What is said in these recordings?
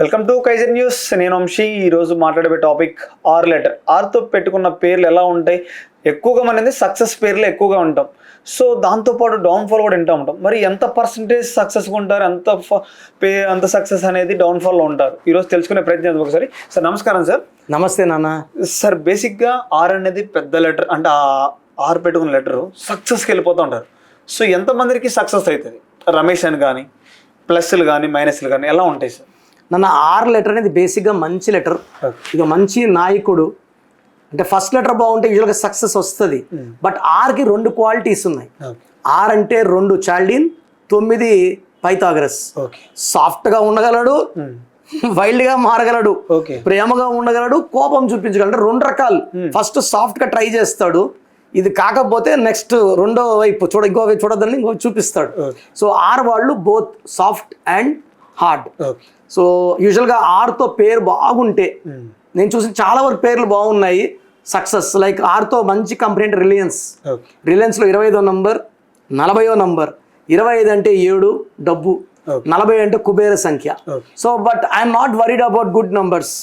Welcome to Kaiser news. నేను వంశీ. ఈరోజు మాట్లాడే టాపిక్ ఆర్ లెటర్. ఆర్తో పెట్టుకున్న పేర్లు ఎలా ఉంటాయి? ఎక్కువగా మనది సక్సెస్ పేర్లు ఎక్కువగా ఉంటాం. సో దాంతోపాటు డౌన్ఫాల్ కూడా వింటూ ఉంటాం. మరి ఎంత పర్సంటేజ్ సక్సెస్గా ఉంటారు? ఎంత పే అంత సక్సెస్ అనేది డౌన్ఫాల్లో ఉంటారు? ఈరోజు తెలుసుకునే ప్రయత్నం చేద్దాం ఒకసారి. సార్ నమస్కారం సార్. నమస్తే నాన్న. సార్ బేసిక్గా ఆర్ అనేది పెద్ద లెటర్ అంటే ఆ ఆర్ పెట్టుకున్న లెటరు సక్సెస్కి వెళ్ళిపోతూ ఉంటారు. సో ఎంతమందికి సక్సెస్ అవుతుంది? రమేష్ అని కానీ ప్లస్లు కానీ మైనస్లు కానీ ఎలా ఉంటాయి సార్? నన్న ఆర్ లెటర్ అనేది బేసిక్గా మంచి లెటర్. ఇక మంచి నాయకుడు. అంటే ఫస్ట్ లెటర్ బాగుంటే యూజువల్గా సక్సెస్ వస్తుంది. బట్ ఆర్కి రెండు క్వాలిటీస్ ఉన్నాయి. ఆర్ అంటే రెండు చాల్డిన్ తొమ్మిది పైథాగరస్ ఓకే సాఫ్ట్గా ఉండగలడు. వైల్డ్గా మారగలడు. ఓకే ప్రేమగా ఉండగలడు. కోపం చూపించగలడు. రెండు రకాలు. ఫస్ట్ సాఫ్ట్గా ట్రై చేస్తాడు. ఇది కాకపోతే నెక్స్ట్ రెండో వైపు చూడ ఇంకో వైపు ఇంకో చూపిస్తాడు. సో ఆర్ వాళ్ళు both soft and hard. So యూజువల్గా ఆర్తో పేరు బాగుంటే నేను చూసిన చాలా వరకు పేర్లు బాగున్నాయి. సక్సెస్ లైక్ ఆర్తో మంచి కంపెనీ అంటే రిలయన్స్ రిలయన్స్లో ఇరవై ఐదో నంబర్ నలభైయో నంబర్ ఇరవై ఐదు అంటే ఏడు డబ్బు. నలభై అంటే కుబేర సంఖ్య. So but I'm not worried about good numbers.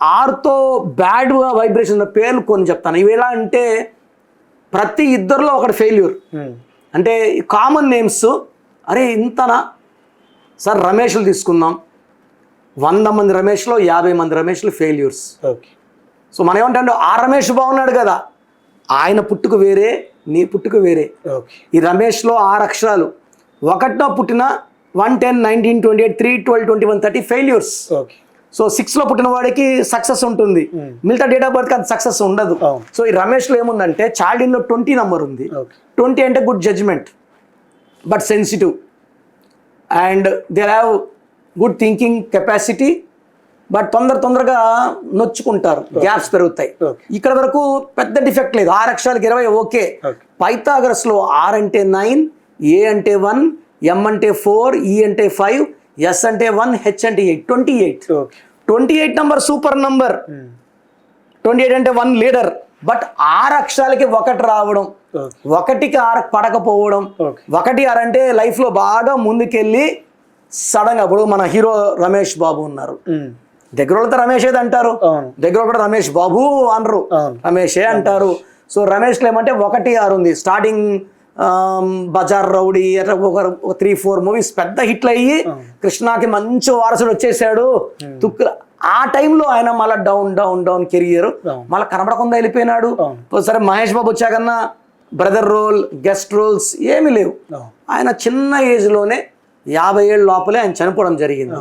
ఆర్తో bad vibration పేర్లు కొన్ని చెప్తాను. ఇవి ఎలా అంటే ప్రతి ఇద్దరిలో ఒకటి ఫెయిల్యూర్. అంటే కామన్ నేమ్స్ అరే ఇంతనా? సార్ రమేష్లు తీసుకుందాం. వంద మంది రమేష్లో యాభై మంది రమేష్లు ఫెయిల్యూర్స్. ఓకే. సో మనం ఏమంటే ఆ రమేష్ బాగున్నాడు కదా. ఆయన పుట్టుక వేరే నీ పుట్టుక వేరే. ఓకే. ఈ రమేష్లో ఆరు అక్షరాలు. ఒకటిలో పుట్టిన one ten nineteen twenty eight three twelve twenty one thirty failures. Okay. So సిక్స్లో పుట్టిన వాడికి సక్సెస్ ఉంటుంది. మిగతా డేట్ ఆఫ్ బర్త్కి అది సక్సెస్ ఉండదు. సో ఈ రమేష్లో ఏముందంటే చాల్డిన్లో ట్వంటీ నెంబర్ ఉంది. ట్వంటీ అంటే good judgement but sensitive and they have good thinking capacity but తొందర తొందరగా నొచ్చుకుంటారు. గ్యాప్స్ పెరుగుతాయి. ఇక్కడ వరకు పెద్ద డిఫెక్ట్ లేదు. ఆరు అక్షరాలకి ఇరవై ఓకే Okay. పైథాగరస్లో ఆర్ అంటే నైన్ ఏ అంటే వన్ ఎం అంటే ఫోర్ ఈ అంటే ఫైవ్ ఎస్ అంటే వన్ హెచ్ అంటే eight. Twenty eight. Twenty eight number super number. Twenty eight అంటే వన్ లీడర్. బట్ ఆరు అక్షరాలకి ఒకటి రావడం. ఒకటికి ఆరు పడకపోవడం ఒకటి ఆరు అంటే లైఫ్లో బాగా ముందుకెళ్ళి సడన్గా ఇప్పుడు మన హీరో రమేష్ బాబు ఉన్నారు. దగ్గర వాళ్ళతో రమేష్ ఏది అంటారు దగ్గర కూడా రమేష్ బాబు అనరు. రమేషే అంటారు. సో రమేష్లో ఏమంటే ఒకటి ఆరు ఉంది. స్టార్టింగ్ బజార్ రౌడీ అట్లా ఒక త్రీ ఫోర్ మూవీస్ పెద్ద హిట్లు అయ్యి కృష్ణాకి మంచి వారసుడు వచ్చేసాడు. తుక్కు ఆ టైంలో ఆయన మళ్ళీ డౌన్ డౌన్ డౌన్ కెరియర్. మళ్ళీ కనబడకుండా వెళ్ళిపోయినాడు. సరే మహేష్ బాబు వచ్చాకన్నా బ్రదర్ రోల్ గెస్ట్ రోల్స్ ఏమీ లేవు. ఆయన చిన్న ఏజ్లోనే యాభై ఏళ్ళ లోపలే ఆయన చనిపోవడం జరిగింది.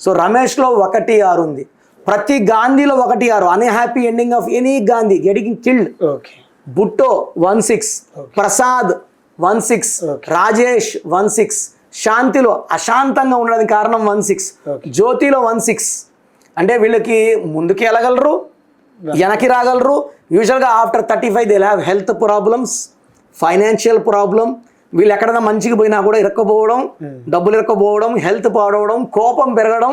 సో రమేష్లో ఒకటి ఆరు ఉంది. ప్రతి గాంధీలో ఒకటి ఆరు. Unhappy ending of any Gandhi getting killed okay. Bhutto one six. Prasad one six. Rajesh one six. శాంతిలో అశాంతంగా ఉండడానికి కారణం వన్ సిక్స్. జ్యోతిలో వన్ సిక్స్. అంటే వీళ్ళకి ముందుకు వెళ్ళగలరు వెనక్కి రాగలరు యూజువల్గా after thirty five they have health problems financial problem వీళ్ళు ఎక్కడైనా మంచికి పోయినా కూడా ఇరక్కపోవడం డబ్బులు ఇరక్కపోవడం హెల్త్ పాడవడం కోపం పెరగడం.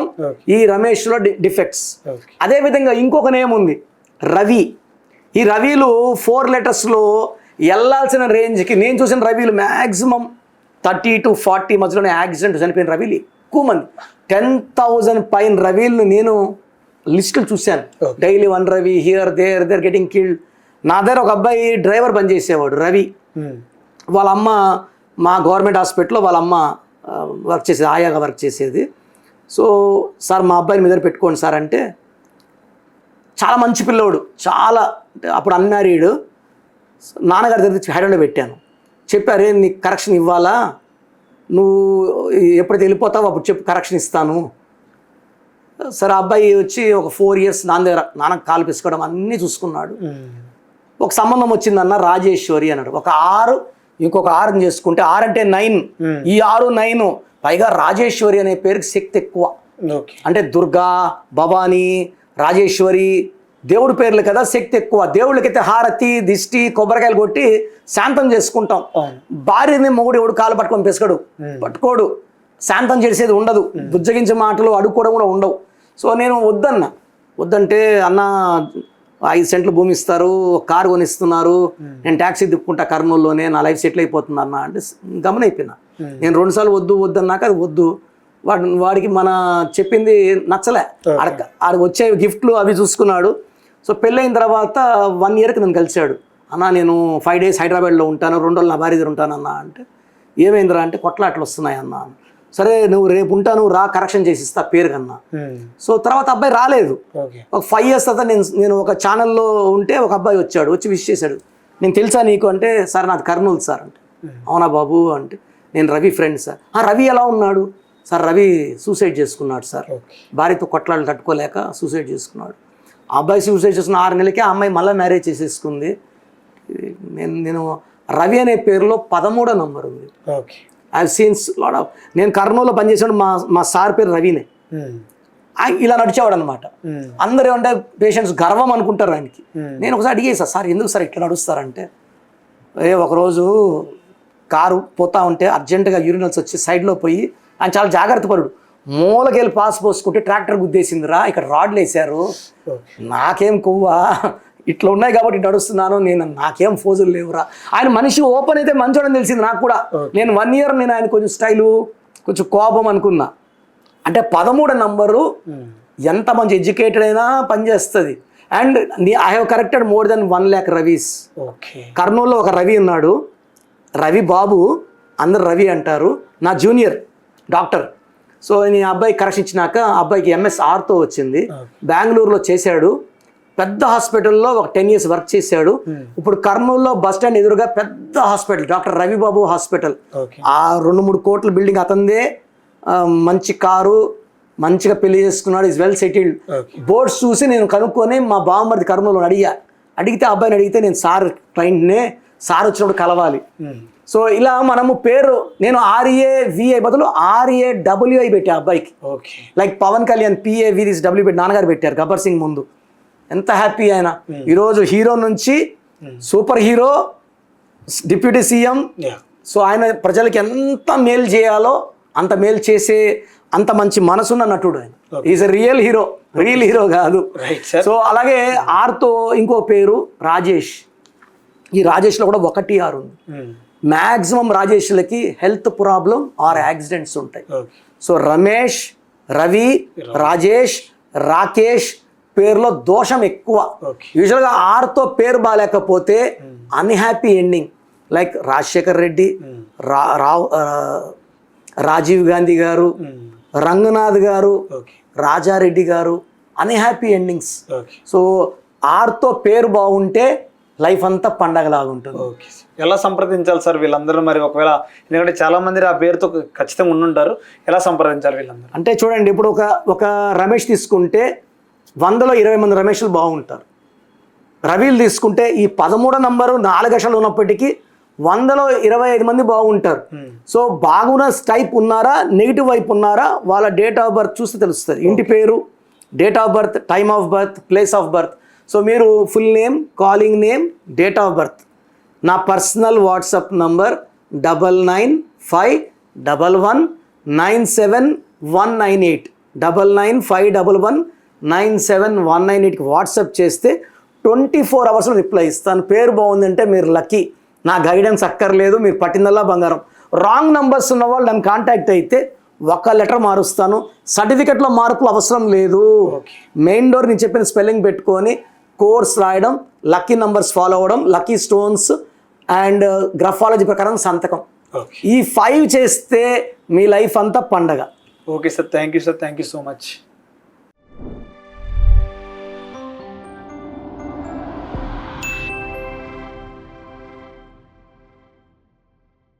ఈ రమేష్లో డిఫెక్ట్స్ అదేవిధంగా ఇంకొక నేమ్ ఉంది రవి. ఈ రవిలు ఫోర్ లెటర్స్లో వెళ్ళాల్సిన రేంజ్కి నేను చూసిన రవిలు మ్యాక్సిమం థర్టీ టు ఫార్టీ మధ్యలోనే యాక్సిడెంట్ చనిపోయిన రవిలు ఎక్కువ మంది. టెన్ థౌజండ్ పైన రవిలు నేను లిస్టులు చూశాను. Daily one Ravi here there there getting killed నా దగ్గర ఒక అబ్బాయి డ్రైవర్ పనిచేసేవాడు రవి. వాళ్ళ అమ్మ మా గవర్నమెంట్ హాస్పిటల్లో వాళ్ళ అమ్మ వర్క్ చేసేది ఆయాగా వర్క్ చేసేది. సో సార్ మా అబ్బాయిని మీ దగ్గర పెట్టుకోండి సార్ అంటే చాలా మంచి పిల్లోడు చాలా అప్పుడు అన్మ్యారీడ్. నాన్నగారి దగ్గర హైదరాబాద్లో పెట్టాను. చెప్పారే నీకు కరెక్షన్ ఇవ్వాలా? నువ్వు ఎప్పుడైతే వెళ్ళిపోతావో అప్పుడు చెప్పు కరెక్షన్ ఇస్తాను. సరే అబ్బాయి వచ్చి ఒక ఫోర్ ఇయర్స్ నాన్న దగ్గర నాన్నకు కాలు పిసుకోవడం అన్నీ చూసుకున్నాడు. ఒక సంబంధం వచ్చిందన్న రాజేశ్వరి అన్నాడు. ఒక ఆరు ఇంకొక ఆరుని చేసుకుంటే ఆరు అంటే నైన్. ఈ ఆరు నైన్ పైగా రాజేశ్వరి అనే పేరుకి శక్తి ఎక్కువ. అంటే దుర్గా భవానీ రాజేశ్వరి దేవుడి పేర్లు కదా శక్తి ఎక్కువ. దేవుళ్ళకైతే హారతి దిష్టి కొబ్బరికాయలు కొట్టి శాంతం చేసుకుంటాం. భార్యని మొగుడు ఎవడు కాలు పట్టుకొని పిసకడు? పట్టుకోడు. శాంతం చేసేది ఉండదు. బుజ్జగించే మాటలు అడుక్కోవడం కూడా ఉండవు. సో నేను వద్దన్నా. వద్దంటే అన్న ఐదు సెంట్లు భూమి ఇస్తారు కారు కొనిస్తున్నారు నేను ట్యాక్సీ తిప్పుకుంటా కర్నూలులోనే నా లైఫ్ సెటిల్ అయిపోతుంది అన్న అంటే గమనైపోయినా. నేను రెండుసార్లు వద్దు వద్దన్నాక అది వద్దు. వాడు వాడికి మన చెప్పింది నచ్చలే. ఆడ ఆడికి వచ్చే గిఫ్ట్లు అవి చూసుకున్నాడు. సో పెళ్ళైన తర్వాత వన్ ఇయర్కి నన్ను కలిశాడు. అన్న నేను ఫైవ్ డేస్ హైదరాబాద్లో ఉంటాను రెండు రోజులు నా భార్య దగ్గర ఉంటాను అన్న అంటే ఏమైందిరా అంటే కొట్లాట్లు వస్తున్నాయి అన్న సరే నువ్వు రేపు ఉంటాను రా కరెక్షన్ చేసిస్తా పేరు కన్నా. సో తర్వాత అబ్బాయి రాలేదు. ఒక ఫైవ్ ఇయర్స్ తర్వాత నేను నేను ఒక ఛానల్లో ఉంటే ఒక అబ్బాయి వచ్చాడు వచ్చి విష్ చేశాడు. నేను తెలుసా నీకు అంటే సార్ నాది కర్నూలు సార్ అంటే. అవునా బాబు అంటే. నేను రవి ఫ్రెండ్ సార్. "ఆ, రవి ఎలా ఉన్నాడు? సార్ రవి సూసైడ్ చేసుకున్నాడు సార్. భార్యతో కొట్లాడు తట్టుకోలేక సూసైడ్ చేసుకున్నాడు. ఆ అబ్బాయి సూసైడ్ చేసుకున్న ఆరు నెలలకే ఆ అమ్మాయి మళ్ళీ మ్యారేజ్ చేసేసుకుంది. నేను నేను రవి అనే పేరులో పదమూడో నంబర్ ఉంది. Okay. I seen lot of నేను కర్నూలులో పనిచేసాడు మా మా సార్ పేరు రవినే. ఆయన ఇలా నడిచేవాడు అనమాట అందరూ ఏమంటే పేషెంట్స్ గర్వం అనుకుంటారు ఆయనకి. నేను ఒకసారి అడిగేసా సార్ ఎందుకు సార్ ఇట్లా నడుస్తారంటే? ఏ ఒకరోజు కారు పోతా ఉంటే అర్జెంటుగా యూరినల్స్ వచ్చి సైడ్లో పోయి ఆయన చాలా జాగ్రత్త పరుడు. మూలకెళ్ళి పాస్ పోసుకుంటే ట్రాక్టర్ గుద్దేసిందిరా ఇక్కడ రాడ్లు వేశారు నాకేం కొవ్వా? ఇట్లా ఉన్నాయి కాబట్టి నడుస్తున్నాను నేను నాకేం ఫోజులు లేవురా. ఆయన మనిషి ఓపెన్ అయితే మంచోడని తెలిసింది నాకు కూడా. నేను వన్ ఇయర్ నేను ఆయన కొంచెం స్టైలు కొంచెం కోపం అనుకున్నా. అంటే పదమూడు నంబరు ఎంత మంచి ఎడ్యుకేటెడ్ అయినా పనిచేస్తుంది. And I have corrected more than one lakh Ravis okay. కర్నూలులో ఒక రవి ఉన్నాడు. రవి బాబు అందరు రవి అంటారు. నా జూనియర్ డాక్టర్ సో నేను అబ్బాయి కరెక్షన్ ఇచ్చినాక అబ్బాయికి ఎంఎస్ ఆర్తో వచ్చింది. బెంగళూరులో చేశాడు. పెద్ద హాస్పిటల్లో ఒక టెన్ ఇయర్స్ వర్క్ చేశాడు. ఇప్పుడు కర్నూలులో బస్ స్టాండ్ ఎదురుగా పెద్ద హాస్పిటల్ డాక్టర్ రవిబాబు హాస్పిటల్. ఆ రెండు మూడు కోట్ల బిల్డింగ్ అతందే మంచి కారు మంచిగా పెళ్ళి చేసుకున్నాడు ఇస్ వెల్ సెటిల్డ్ బోర్డ్స్ చూసి నేను కనుక్కొని మా బామ్మర్ది కర్నూలు అడిగా. అడిగితే అబ్బాయిని అడిగితే నేను సార్ క్లయింట్నే సార్ వచ్చినప్పుడు కలవాలి. సో ఇలా మనము పేరు నేను ఆర్ఏ విఐ బదులు ఆర్ఏ డబ్ల్యూఐ పెట్టా అబ్బాయికి. Okay like Pawan Kalyan P A with this W పెట్టి నాన్నగారు పెట్టారు గబ్బర్ సింగ్ ముందు. ఎంత హ్యాపీ ఆయన ఈరోజు హీరో నుంచి super hero deputy CM. So ఆయన ప్రజలకి ఎంత మేలు చేయాలో అంత మేలు చేసే అంత మంచి మనసున్న నటుడు ఆయన. Is a real hero real hero కాదు. సో అలాగే ఆర్తో ఇంకో పేరు రాజేష్. ఈ రాజేష్లో కూడా ఒకటి ఆరు ఉంది. మ్యాక్సిమం రాజేష్లకి హెల్త్ ప్రాబ్లం ఆర్ యాక్సిడెంట్స్ ఉంటాయి. సో రమేష్ రవి. రాజేష్ రాకేష్ పేరులో దోషం ఎక్కువ. యూజువల్గా ఆర్తో పేరు బాగాలేకపోతే unhappy ending like Rajasekhar Reddy రా రావ్ ఆ, రాజీవ్ గాంధీ గారు రంగనాథ్ గారు రాజారెడ్డి గారు అన్హ్యాపీ ఎండింగ్స్ సో ఆర్తో పేరు బాగుంటే లైఫ్ అంతా పండగలాగా ఉంటుంది. ఓకే. ఎలా సంప్రదించాలి సార్ వీళ్ళందరూ? మరి ఒకవేళ ఎందుకంటే చాలా మంది ఆ పేరుతో ఖచ్చితంగా ఉండుంటారు. ఎలా సంప్రదించాలి వీళ్ళందరూ? అంటే చూడండి ఇప్పుడు ఒక ఒక రమేష్ తీసుకుంటే వందలో ఇరవై మంది రమేష్లు బాగుంటారు. రవిలు తీసుకుంటే ఈ పదమూడో నంబరు నాలుగు అక్షరాలు ఉన్నప్పటికీ వందలో ఇరవై ఐదు మంది బాగుంటారు. సో బాగున్న టైప్ ఉన్నారా నెగిటివ్ వైపు ఉన్నారా వాళ్ళ డేట్ ఆఫ్ బర్త్ చూస్తే తెలుస్తుంది. ఇంటి పేరు date of birth time of birth place of birth. So మీరు full name calling name date of birth. నా personal WhatsApp number double nine five double one nine seven one nine eight. Double nine five double one nine seven one nine ఎయిట్కి WhatsApp చేస్తే twenty four అవర్స్లో reply ఇస్తాను. పేరు బాగుందంటే మీరు lucky. నా guidance అక్కర్లేదు మీరు పట్టిందల్లా బంగారం. రాంగ్ నంబర్స్ ఉన్న వాళ్ళు నన్ను కాంటాక్ట్ అయితే ఒక లెటర్ మారుస్తాను. సర్టిఫికెట్లో మార్పులు అవసరం లేదు. మెయిన్ డోర్ నేను చెప్పిన స్పెల్లింగ్ పెట్టుకొని కోర్స్ రాయడం లక్కీ నంబర్స్ ఫాలో అవ్వడం లక్కీ స్టోన్స్ అండ్ గ్రఫాలజీ ప్రకారం సంతకం. ఓకే. ఈ ఫైవ్ చేస్తే మీ లైఫ్ అంతా పండగ. Okay sir thank you sir thank you so much.